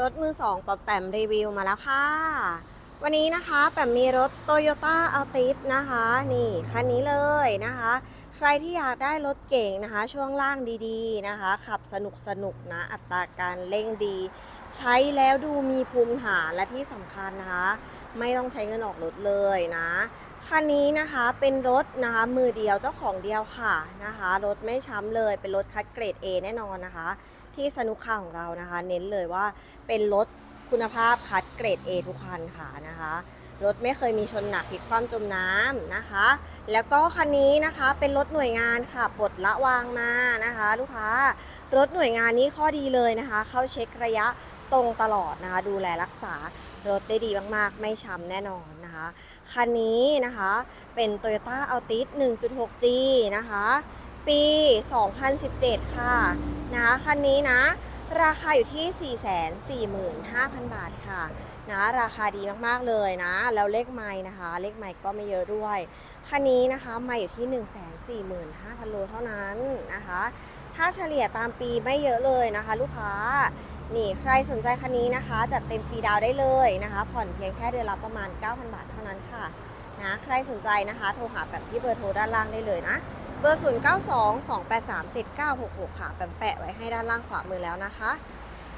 รถมือสองปอแปมรีวิวมาแล้วค่ะ วันนี้นะคะแปมมีรถ Toyota Altis นะคะ นี่คันนี้เลยนะคะ ใครที่อยากได้รถเก่งนะคะ ช่วงล่างดีๆนะคะ ขับสนุกสนุกนะ อัตราการเร่งดี ใช้แล้วดูมีภูมิฐานและที่สำคัญนะคะ ไม่ต้องใช้เงินออกรถเลยนะคันนี้นะคะเป็นรถนะคะมือเดียวเจ้าของเดียวค่ะนะคะ รถไม่ช้ำเลยเป็นรถคัดเกรด A แน่นอนนะคะ ที่สนุกค่าของเรานะคะ เน้นเลยว่าเป็นรถคุณภาพคัดเกรด A ทุกคันค่ะนะคะรถไม่เคยมีชนหนักพลิกคว่ำจมน้ำนะคะ แล้วก็คันนี้นะคะเป็นรถหน่วยงานค่ะปลดละวางมานะคะ ลูกค้ารถหน่วยงานนี้ข้อดีเลยนะคะ เข้าเช็คระยะตรงตลอดนะคะ ดูแลรักษารถได้ดีมากๆ ไม่ช้ำแน่นอนนะคะ คันนี้นะคะเป็น Toyota Altis 1.6G นะคะ ปี 2017 ค่ะ นะคันนี้นะ ราคาอยู่ที่ 445,000 บาทค่ะนะราคาดีมากๆเลยนะ แล้วเลขไม้นะคะ เลขไม้ก็ไม่เยอะด้วย คันนี้นะคะไม่อยู่ที่ 145,000 โลเท่านั้นนะคะ ถ้าเฉลี่ยตามปีไม่เยอะเลยนะคะ ลูกค้านี่ใครสนใจคันนี้นะคะจัดเต็มฟรีดาวได้เลยนะคะ ผ่อนเพียงแค่เดือนละประมาณ 9,000 บาทเท่านั้นค่ะนะใครสนใจนะคะ โทรหาแบบที่เบอร์โทรด้านล่างได้เลยนะ บอร์ 0 9 2 2 8 3 7 9 6 6 ค่ะแปมแปะไว้ให้ด้านล่างขวามือแล้วนะคะ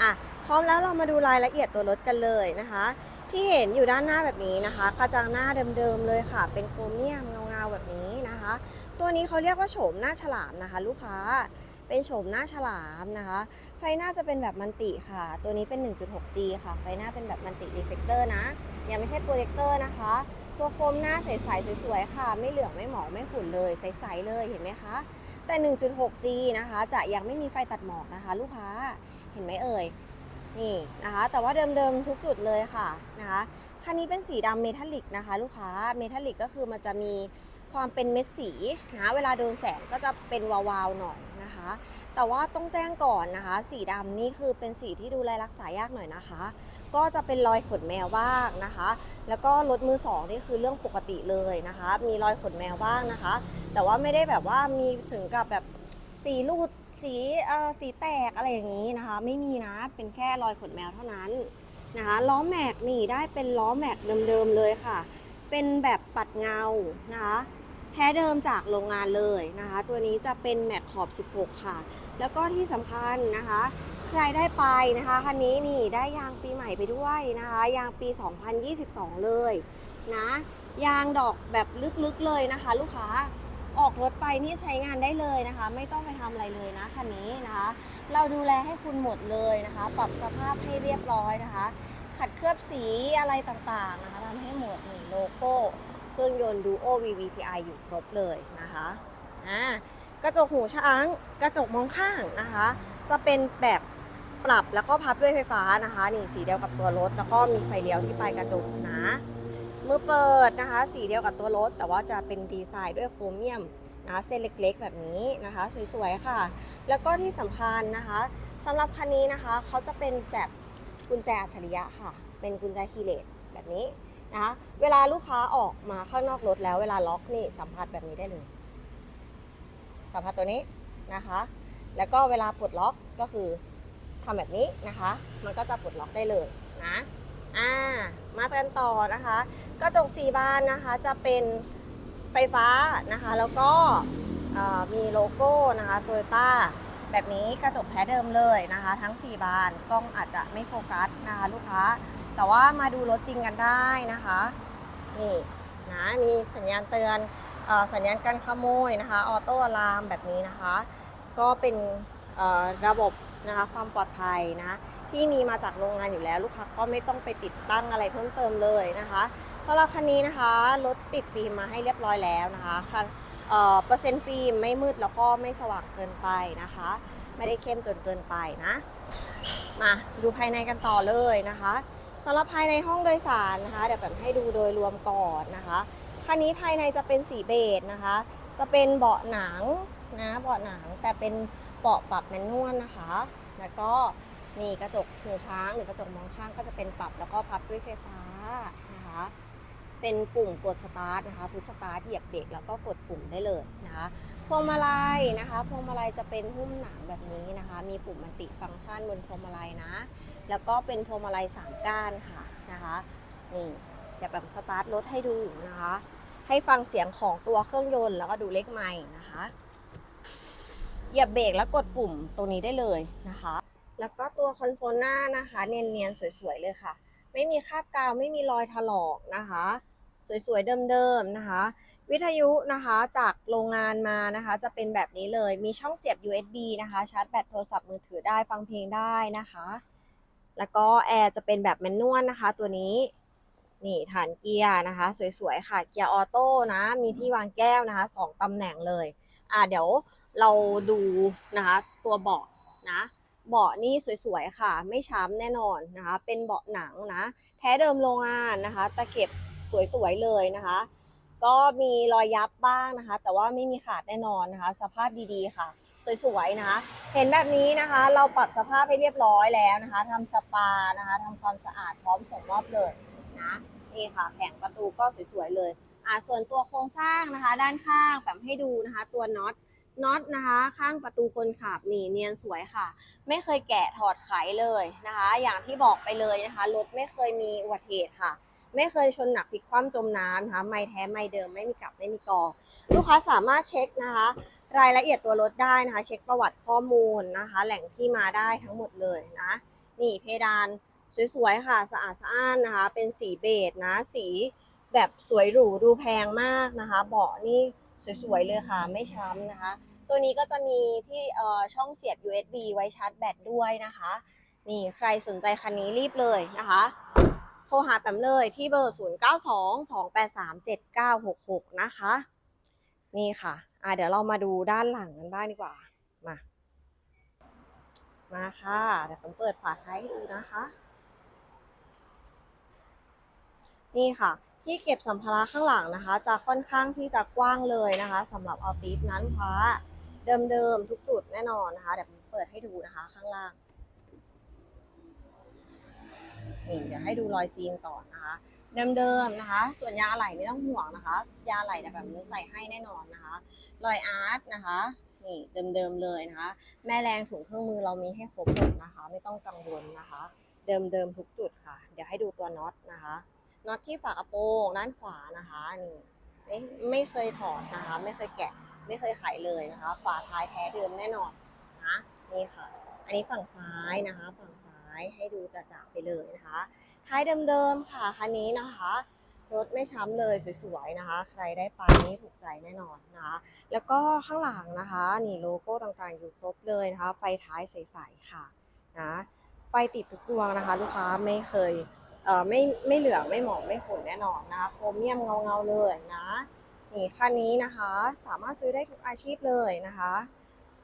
อะ พร้อมแล้วเรามาดูรายละเอียดตัวรถกันเลยนะคะ ที่เห็นอยู่ด้านหน้าแบบนี้นะคะ กระจังหน้าเดิมๆเลยค่ะ เป็นโครเมียมเงาๆแบบนี้นะคะ ตัวนี้เขาเรียกว่าโฉมหน้าฉลามนะคะ ลูกค้า เป็นโฉมหน้าฉลามนะคะ ไฟหน้าจะเป็นแบบมันติค่ะ ตัวนี้เป็น 1.6G ค่ะ ไฟหน้าเป็นแบบมันติรีเฟกเตอร์นะ ยังไม่ใช่โปรเจคเตอร์นะคะตัวโคมหน้าใสๆสวยๆค่ะ ไม่เหลืองไม่หมองไม่ขุ่นเลยใสๆเลยเห็นไหมคะ แต่ 1.6G นะคะ จะยังไม่มีไฟตัดหมอกนะคะ ลูกค้าเห็นไหมเอ่ยนี่นะคะ แต่ว่าเดิมๆทุกจุดเลยค่ะนะคะคันนี้เป็นสีดำเมทัลลิกนะคะ ลูกค้าเมทัลลิกก็คือมันจะมีความเป็นเม็ดสีนะเวลาโดนแสงก็จะเป็นวาวๆหน่อยนะคะ แต่ว่าต้องแจ้งก่อนนะคะ สีดำนี่คือเป็นสีที่ดูแลรักษายากหน่อยนะคะ ก็จะเป็นรอยขนแมวบ้างนะคะ แล้วก็รถมือสองนี่คือเรื่องปกติเลยนะคะ มีรอยขนแมวบ้างนะคะ แต่ว่าไม่ได้แบบว่ามีถึงกับแบบสีรูดสีเอ่อสีแตกอะไรอย่างนี้นะคะ ไม่มีนะ เป็นแค่รอยขนแมวเท่านั้นนะคะล้อแม็กนี่ได้เป็นล้อแม็กเดิมๆเลยค่ะ เป็นแบบปัดเงานะคะแท้เดิมจากโรงงานเลยนะคะ ตัวนี้จะเป็นแม็กขอบ 16 ค่ะ แล้วก็ที่สำคัญนะคะ ใครได้ไปนะคะคันนี้นี่ได้ยางปีใหม่ไปด้วยนะคะ ยางปี 2022 เลยนะยางดอกแบบลึกๆเลยนะคะ ลูกค้าออกรถไปนี่ใช้งานได้เลยนะคะ ไม่ต้องไปทำอะไรเลยนะคันนี้นะคะ เราดูแลให้คุณหมดเลยนะคะ ปรับสภาพให้เรียบร้อยนะคะ ขัดเคลือบสีอะไรต่างๆนะคะทำให้หมดหนี่งโลโก้เครื่องยนต์ Duo VVTi อยู่ครบเลยนะคะอ่ากระจกหูช้าง กระจกมองข้างนะคะ จะเป็นแบบ รับแล้วก็พับด้วยไฟฟ้านะคะนี่สีเดียวกับตัวรถ แล้วก็มีไฟเลี้ยวที่ปลายกระจกนะมือเปิดนะคะ สีเดียวกับตัวรถ แต่ว่าจะเป็นดีไซน์ด้วยโครเมียมนะเส้นเล็กๆ แบบนี้นะคะสวยๆค่ะ แล้วก็ที่สำคัญนะคะสำหรับคันนี้นะคะเขาจะเป็นแบบกุญแจอัจฉริยะค่ะ เป็นกุญแจคีเลสแบบนี้นะคะเวลาลูกค้าออกมาข้างนอกรถแล้วเวลาล็อกนี่สัมผัสแบบนี้ได้เลย สัมผัสตัวนี้นะคะ แล้วก็เวลาปลดล็อกก็คือ ทำแบบนี้นะคะ มันก็จะปลดล็อกได้เลยนะอ่ามากันต่อนะคะ กระจกสีบานนะคะจะเป็นไฟฟ้านะคะ แล้วก็มีโลโก้นะคะโตโยต้าแบบนี้กระจกแท้เดิมเลยนะคะ ทั้ง 4 บานกล้องอาจจะไม่โฟกัสนะคะลูกค้า แต่ว่ามาดูรถจริงกันได้นะคะนี่นะมีสัญญาณเตือนอสัญญาณการขโมยนะคะออโต้อะลามแบบนี้นะคะ ก็เป็นระบบ นะคะความปลอดภัยนะที่มีมาจากโรงงานอยู่แล้ว ลูกค้าก็ไม่ต้องไปติดตั้งอะไรเพิ่มเติมเลยนะคะสำหรับคันนี้นะคะรถติดฟิล์มมาให้เรียบร้อยแล้วนะคะคันเอ่อเปอร์เซ็นต์ฟิล์มไม่มืดแล้วก็ไม่สว่างเกินไปนะคะ ไม่ได้เข้มจนเกินไปนะมาดูภายในกันต่อเลยนะคะสำหรับภายในห้องโดยสารนะคะ เดี๋ยวแบบให้ดูโดยรวมก่อนนะคะคันนี้ภายในจะเป็นสีเบจนะคะ จะเป็นเบาะหนังนะเบาะหนังแต่เป็น เบาะปรับแมนนวลนะคะ แล้วก็นี่กระจกหูช้างหรือกระจกมองข้างก็จะเป็นปรับแล้วก็พับด้วยไฟฟ้านะคะ เป็นปุ่มกดสตาร์ทนะคะพุชสตาร์ทเหยียบเบรกแล้วก็กดปุ่มได้เลยนะคะพวงมาลัยนะคะพวงมาลัยจะเป็นหุ้มหนังแบบนี้นะคะ มีปุ่มมันติฟังก์ชันบนพวงมาลัยนะ แล้วก็เป็นพวงมาลัยสามก้านค่ะนะคะนี่เดี๋ยวแบบสตาร์ทรถให้ดูนะคะ ให้ฟังเสียงของตัวเครื่องยนต์แล้วก็ดูเลขไม้นะคะ เหยียบเบรกแล้วกดปุ่มตรงนี้ได้เลยนะคะ แล้วก็ตัวคอนโซลหน้านะคะ เนียนๆสวยๆเลยค่ะ ไม่มีคราบกาวไม่มีรอยถลอกนะคะ สวยๆเดิมๆนะคะ วิทยุนะคะจากโรงงานมานะคะ จะเป็นแบบนี้เลยมีช่องเสียบ USB นะคะ ชาร์จแบตโทรศัพท์มือถือได้ฟังเพลงได้นะคะ แล้วก็แอร์จะเป็นแบบแมนนวลนะคะ ตัวนี้นี่ฐานเกียร์นะคะ สวยๆค่ะเกียร์ออโต้นะ มีที่วางแก้วนะคะสองตำแหน่งเลย อ่าเดี๋ยว เราดูนะคะตัวเบาะนะเบาะนี่สวยๆค่ะ ไม่ช้ำแน่นอนนะคะ เป็นเบาะหนังนะ แท้เดิมโรงงานนะคะ ตะเข็บสวยๆเลยนะคะ ก็มีรอยยับบ้างนะคะ แต่ว่าไม่มีขาดแน่นอนนะคะ สภาพดีๆค่ะ สวยๆนะคะ เห็นแบบนี้นะคะ เราปรับสภาพให้เรียบร้อยแล้วนะคะทำสปานะคะทำความสะอาดพร้อมส่งมอบเลยนะนี่ค่ะแผงประตูก็สวยๆเลยอ่าส่วนตัวโครงสร้างนะคะ ด้านข้างแบบให้ดูนะคะ ตัวน็อต น็อตนะคะ ข้างประตูคนขับนี่เนียนสวยค่ะ ไม่เคยแกะถอดไขเลยนะคะ อย่างที่บอกไปเลยนะคะรถไม่เคยมีอุบัติเหตุค่ะ ไม่เคยชนหนักพลิกคว่ำจมน้ำนะคะไม่แท้ไม่เดิมไม่มีกลับไม่มีกอลูกค้าสามารถเช็คนะคะ รายละเอียดตัวรถได้นะคะ เช็คประวัติข้อมูลนะคะ แหล่งที่มาได้ทั้งหมดเลยนะนี่เพดานสวยๆค่ะสะอาดสะอ้านนะคะ เป็นสีเบจนะสีแบบสวยหรูดูแพงมากนะคะ เบาะนี่ สวยๆเลยค่ะ ไม่ช้ำนะคะ ตัวนี้ก็จะมีที่ช่องเสียบ USB ไว้ชาร์จแบตด้วยนะคะ นี่ใครสนใจคันนี้รีบเลยนะคะ โทรหาแปมเลยที่เบอร์ 0922837966 นะคะ นี่ค่ะอ่าเดี๋ยวเรามาดูด้านหลังกันบ้างดีกว่า มา มาค่ะเดี๋ยวผมเปิดฝาท้ายให้ดูนะคะ นี่ค่ะ ที่เก็บสัมภาระข้างหลังนะคะ จะค่อนข้างที่จะกว้างเลยนะคะสำหรับเอาติสนั้นพระเดิมๆทุกจุดแน่นอนนะคะเดี๋ยวเปิดให้ดูนะคะข้างล่างนี่เดี๋ยวให้ดูรอยซีนก่อนนะคะ เดิมๆนะคะ ส่วนยาไหล่ไม่ต้องห่วงนะคะ ยาไหล่แบบนี้ใส่ให้แน่นอนนะคะ รอยอาร์ตนะคะนี่เดิมๆเลยนะคะ แม่แรงถุงเครื่องมือเรามีให้ครบหมดนะคะ ไม่ต้องกังวลนะคะ เดิมๆทุกจุดค่ะ เดี๋ยวให้ดูตัวน็อตนะคะ น็อตที่ฝากระโปรงด้านขวานะคะนี่ไม่ไม่เคยถอดนะคะ ไม่เคยแกะ ไม่เคยไขเลยนะคะ ฝาท้ายแท้เดิมแน่นอนนะนี่ค่ะ อันนี้ฝั่งซ้ายนะคะ ฝั่งซ้ายให้ดูจ่าๆไปเลยนะคะ ท้ายเดิมๆค่ะคันนี้นะคะรถไม่ช้ำเลยสวยๆนะคะ ใครได้ไปนี่ถูกใจแน่นอนนะคะแล้วก็ข้างหลังนะคะนี่โลโก้ต่างๆอยู่ครบเลยนะคะ ไฟท้ายใสๆค่ะนะไฟติดทุกดวงนะคะ ลูกค้าไม่เคย ไม่ไม่เหลืองไม่หมองไม่ขุ่นแน่นอนนะคะโครเมียมเงาๆเลยนะนี่คันนี้นะคะสามารถซื้อได้ทุกอาชีพเลยนะคะ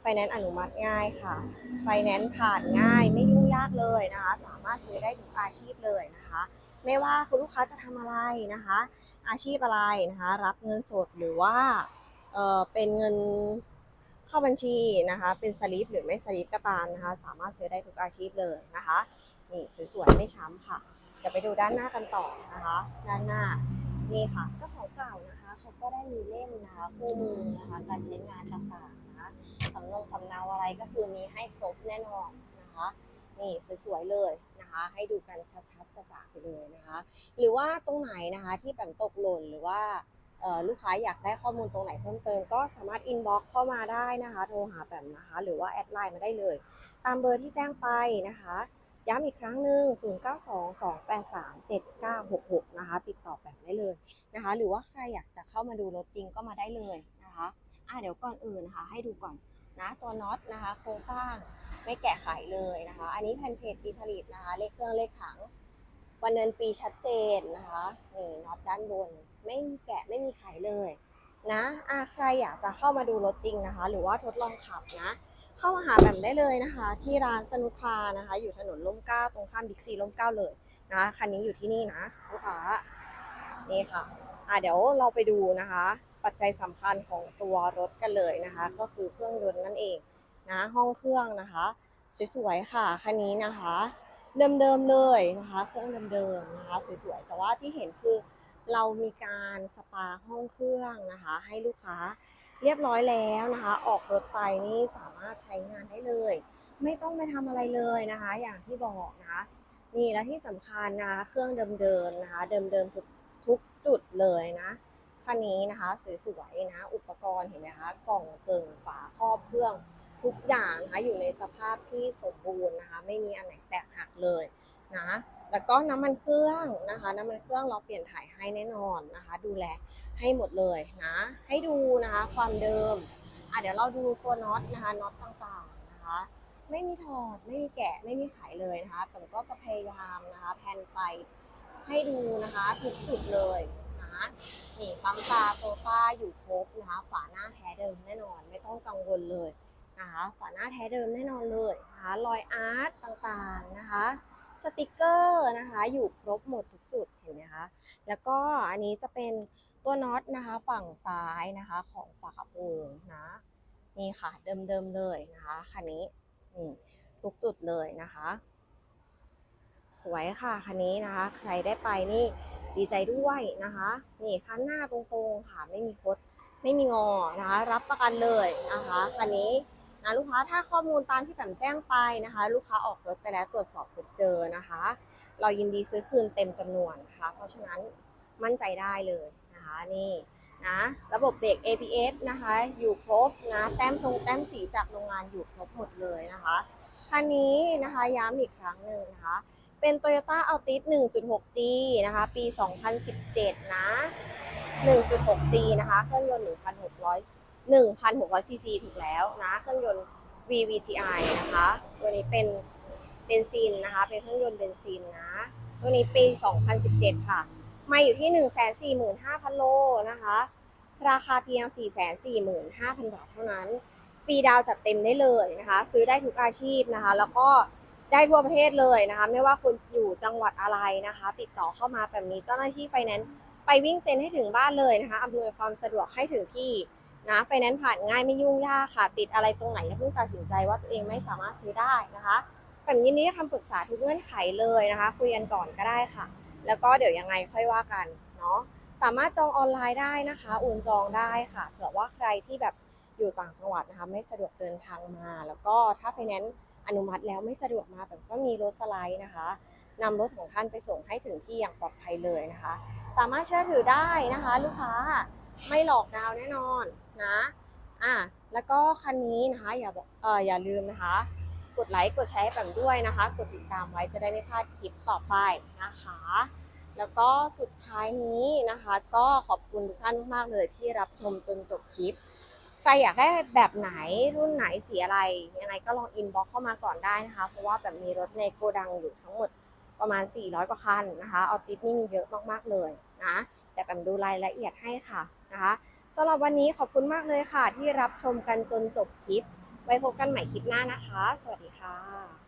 ไฟแนนซ์อนุมัติง่ายค่ะไฟแนนซ์ผ่านง่ายไม่ยุ่งยากเลยนะคะ สามารถซื้อได้ทุกอาชีพเลยนะคะ ไม่ว่าคุณลูกค้าจะทำอะไรนะคะ อาชีพอะไรนะคะ รับเงินสดหรือว่าเออเป็นเงินเข้าบัญชีนะคะ เป็นสลิปหรือไม่สลิปก็ตามนะคะ สามารถซื้อได้ทุกอาชีพเลยนะคะนี่สวยๆไม่ช้ำค่ะ เดี๋ยวไปดูด้านหน้ากันต่อนะคะ ด้านหน้านี่ค่ะเจ้าของเก่านะคะเขาก็ได้มีเล่มนะคะคู่มือนะคะการใช้งานต่างๆนะคะสำนงสำเนาอะไรก็คือมีให้ครบแน่นอนนะคะนี่สวยๆเลยนะคะ ให้ดูกันชัดๆจะจากไปเลยนะคะ หรือว่าตรงไหนนะคะที่แบบตกหล่นหรือว่าลูกค้าอยากได้ข้อมูลตรงไหนเพิ่มเติมก็สามารถอินบ็อกเข้ามาได้นะคะ โทรหาแบบนะคะ หรือว่าแอดไลน์มาได้เลย ตามเบอร์ที่แจ้งไปนะคะ ย้ำอีกครั้งหนึ่ง 0922837966 นะคะ ติดต่อแบบได้เลยนะคะ หรือว่าใครอยากจะเข้ามาดูรถจริงก็มาได้เลยนะคะอะเดี๋ยวก่อนอื่นนะคะ ให้ดูก่อนนะตัวน็อตนะคะ โครงสร้างไม่แกะไขเลยนะคะ อันนี้แผ่นเพจปีผลิตนะคะ เลขเครื่องเลขถัง วันเดือนปีชัดเจนนะคะนี่น็อตด้านบน ไม่มีแกะไม่มีไขเลยนะอะใครอยากจะเข้ามาดูรถจริงนะคะ หรือว่าทดลองขับนะ เข้ามาหาแบบได้เลยนะคะ ที่ร้านสนุคานะคะ อยู่ถนนร่มเก้าตรงข้ามบิ๊กซีร่มเก้าเลยนะคันนี้อยู่ที่นี่นะลูกค้านี่ค่ะอะ เดี๋ยวเราไปดูนะคะ ปัจจัยสำคัญของตัวรถกันเลยนะคะ ก็คือเครื่องยนต์นั่นเองนะห้องเครื่องนะคะสวยๆค่ะคันนี้นะคะเดิมๆเลยนะคะ เครื่องเดิมๆนะคะสวยๆแต่ว่าที่เห็นคือเรามีการสปาห้องเครื่องนะคะ ให้ลูกค้า เรียบร้อยแล้วนะคะ ออกรถไปนี่สามารถใช้งานได้เลย ไม่ต้องไปทำอะไรเลยนะคะ อย่างที่บอกนะคะนี่และที่สำคัญนะคะเครื่องเดิมๆนะคะ เดิมๆทุกทุกจุดเลยนะคันนี้นะคะสวยๆนะอุปกรณ์เห็นไหมคะกล่องเกิงฝาครอบเครื่องทุกอย่างนะคะอยู่ในสภาพที่สมบูรณ์นะคะ ไม่มีอันไหนแตกหักเลยนะแล้วก็น้ำมันเครื่องนะคะ น้ำมันเครื่องเราเปลี่ยนถ่ายให้แน่นอนนะคะ ดูแล ให้หมดเลยนะ ให้ดูนะคะความเดิมอะเดี๋ยวเราดูตัวน็อตนะคะน็อตต่างๆนะคะ ไม่มีถอดไม่มีแกะไม่มีไขเลยนะคะแต่ก็จะพยายามนะคะแพนไปให้ดูนะคะทุกจุดเลยนะนี่ปั๊มตาโตต้าอยู่ครบนะคะ ฝาหน้าแท้เดิมแน่นอน ไม่ต้องกังวลเลยนะคะฝาหน้าแท้เดิมแน่นอนเลยนะคะรอยอาร์ตต่างๆนะคะ สติกเกอร์นะคะ อยู่ครบหมดทุกจุดเห็นไหมคะ แล้วก็อันนี้จะเป็นตัวน็อตนะคะฝั่งซ้ายนะคะของฝากระโปรงนะนี่ค่ะเดิมๆเลยนะคะคันนี้นี่ทุกจุดเลยนะคะ สวยค่ะคันนี้นะคะ ใครได้ไปนี่ดีใจด้วยนะคะ นี่คันหน้าตรงๆค่ะไม่มีคดไม่มีงอนะคะ รับประกันเลยนะคะคันนี้ นะลูกค้าถ้าข้อมูลตามที่แปมแจ้งไปนะคะ ลูกค้าออกรถไปแล้วตรวจสอบพบเจอนะคะ เรายินดีซื้อคืนเต็มจำนวนนะคะ เพราะฉะนั้นมั่นใจได้เลยนะคะนี่นะระบบเบรก ABS นะคะ อยู่ครบนะแต้มทรงแต้มสีจากโรงงานอยู่ครบหมดเลยนะคะคันนี้นะคะย้ำอีกครั้งหนึ่งนะคะ เป็น Toyota Altis 1.6G นะคะ ปี 2017 นะ 1.6G นะคะ เครื่องยนต์ 1,600 1,600ซีซีถูกแล้วนะเครื่องยนต์ VVTi นะคะตัวนี้เป็นเบนซินนะคะ เป็นเครื่องยนต์เบนซินนะตัวนี้ปี 2017 ค่ะ มาอยู่ที่ 145,000 โลนะคะ ราคาเพียง 445,000 บาทเท่านั้น ฟรีดาวน์จัดเต็มได้เลยนะคะ ซื้อได้ทุกอาชีพนะคะ แล้วก็ได้ทั่วประเทศเลยนะคะ ไม่ว่าคุณอยู่จังหวัดอะไรนะคะ ติดต่อเข้ามาแบบนี้เจ้าหน้าที่ไฟแนนซ์ไปวิ่งเซ็นให้ถึงบ้านเลยนะคะอำนวยความสะดวกให้ถึงที่ นะไฟแนนซ์ผ่านง่ายไม่ยุ่งยากค่ะ ติดอะไรตรงไหนอย่าเพิ่งตัดสินใจว่าตัวเองไม่สามารถซื้อได้นะคะแบบยินดีให้คำปรึกษาทุกเงื่อนไขเลยนะคะ คุยกันก่อนก็ได้ค่ะ แล้วก็เดี๋ยวยังไงค่อยว่ากันเนาะสามารถจองออนไลน์ได้นะคะโอนจองได้ค่ะเผื่อว่าใครที่แบบอยู่ต่างจังหวัดนะคะ ไม่สะดวกเดินทางมา แล้วก็ถ้าไฟแนนซ์อนุมัติแล้วไม่สะดวกมาแบบก็มีรถสไลด์นะคะนำรถของท่านไปส่งให้ถึงที่อย่างปลอดภัยเลยนะคะ สามารถเชื่อถือได้นะคะ ลูกค้าไม่หลอกดาวแน่นอน นะอะแล้วก็คันนี้นะคะอย่าบอกเอออย่าลืมนะคะ กดไลค์กดแชร์ให้แบบด้วยนะคะ กดติดตามไว้จะได้ไม่พลาดคลิปต่อไปนะคะ แล้วก็สุดท้ายนี้นะคะ ก็ขอบคุณทุกท่านมากๆเลยที่รับชมจนจบคลิปใครอยากได้แบบไหนรุ่นไหนสีอะไรยังไงก็ลองอินบ็อกเข้ามาก่อนได้นะคะ เพราะว่าแบบมีรถในโกดังอยู่ทั้งหมดประมาณ 400 กว่าคันนะคะ ออติสนี่มีเยอะมากๆเลยนะ แต่แปมดูรายละเอียดให้ค่ะ นะคะสำหรับวันนี้ขอบคุณมากเลยค่ะ ที่รับชมกันจนจบคลิป ไว้พบกันใหม่คลิปหน้านะคะ สวัสดีค่ะ